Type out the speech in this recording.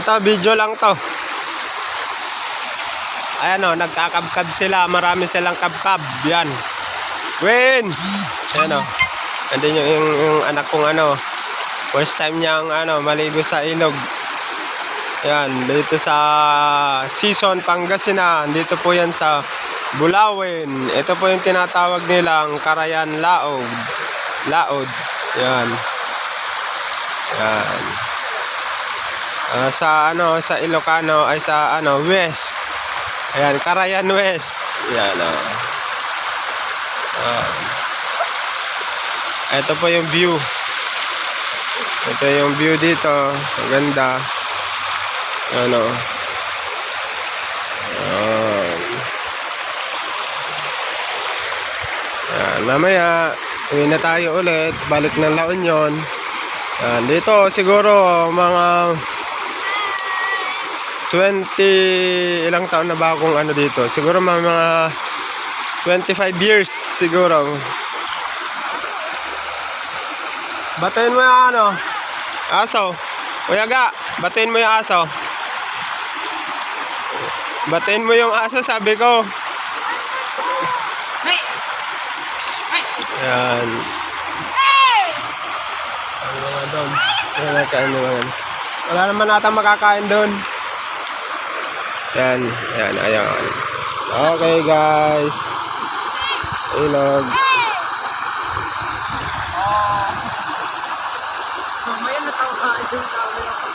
Ito, video lang to. Ayan o, nagkakabkab sila. Marami silang kabkab. Yan. Win! Ayan o. Andun yung, yung, yung anak kong ano. First time niyang ano, maligo sa ilog. Yan, dito sa Season Pangasinan. Dito po yan sa Bulawin. Ito po yung tinatawag nilang Karayan Laod. Laod. Yan. Yan. Ah, sa ano sa Ilocano ay sa ano West. Ayan, Karayan West. Yan oh. Ah. Ito po yung view. Ito yung view dito. Ang ganda. Ano. Ayan. Ayan, mamaya, uwi na tayo ulit. Balik ng La Union. Ayan, dito siguro mga 20 ilang taon na ba akong ano dito? Siguro mga, mga 25 years siguro. Batayin mo yung ano? Aso. Kuya ga, batayin mo yung aso. Batayin mo yung aso, sabi ko. Yan. Ano naman doon? Ano nakain naman? Wala naman nata makakain doon. Yan, yan, ayan. Okay guys. Ilog. Ah. Mamaya natawa yung camera ko.